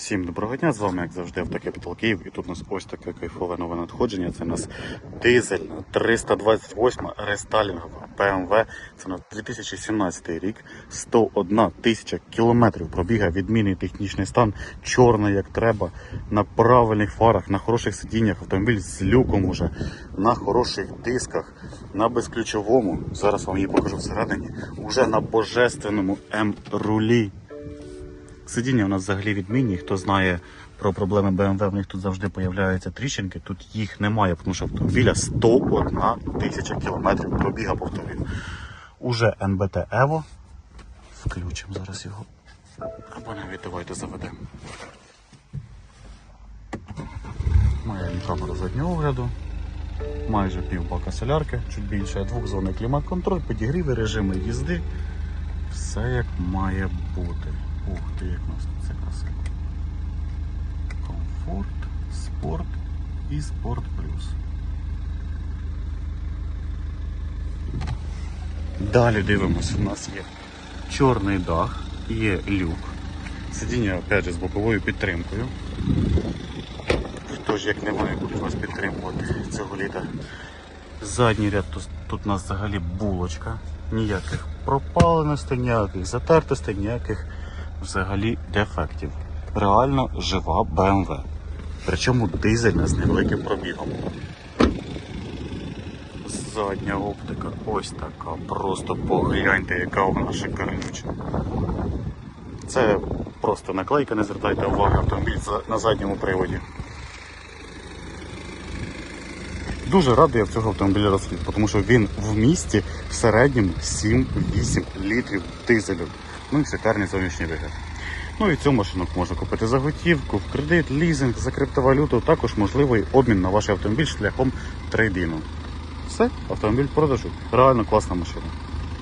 Всім доброго дня, з вами, як завжди, Автокапітал Київ. І тут у нас ось таке кайфове нове надходження. Це у нас дизельна 328 рестайлінгова BMW. Це у нас 2017 рік, 101 тисяча кілометрів пробігає, відмінний технічний стан, чорний як треба, на правильних фарах, на хороших сидіннях, автомобіль з люком уже, на хороших дисках, на безключовому. Зараз вам її покажу всередині. Уже на божественному М-рулі. Сидіння у нас взагалі відмінні. Хто знає про проблеми BMW, в них тут завжди появляються тріщинки. Тут їх немає, тому що автомобіля 101 тисяча кілометрів пробіга повторюю. Уже НБТ Evo. Включимо зараз його. Або навіть давайте заведемо. Маємо камеру заднього огляду. Майже пів бака солярки, чуть більше, двохзонний клімат-контроль, підігріви, режими їзди. Все як має бути. Ух ти, як у нас це красиво. Комфорт, спорт і спорт плюс. Далі дивимося, у нас є чорний дах, є люк. Сидіння опять же з боковою підтримкою. Хто ж як не має буде вас підтримувати цього літа. Задній ряд тут, тут у нас взагалі булочка. Ніяких пропаленостей, ніяких затертостей, ніяких взагалі дефектів. Реально жива BMW. Причому дизельна з невеликим пробігом. Задня оптика ось така. Просто погляньте, яка вона шикарнюча. Це просто наклейка, не звертайте уваги, автомобіль на задньому приводі. Дуже радий я в цього автомобіля розхід, тому що він в місті в середньому 7-8 літрів дизелю. Ну і шикарний зовнішній вигляд. Ну і цю машину можна купити за готівку, в кредит, лізинг, за криптовалюту. Також можливий обмін на ваш автомобіль шляхом трейдину. Все, автомобіль продажу. Реально класна машина.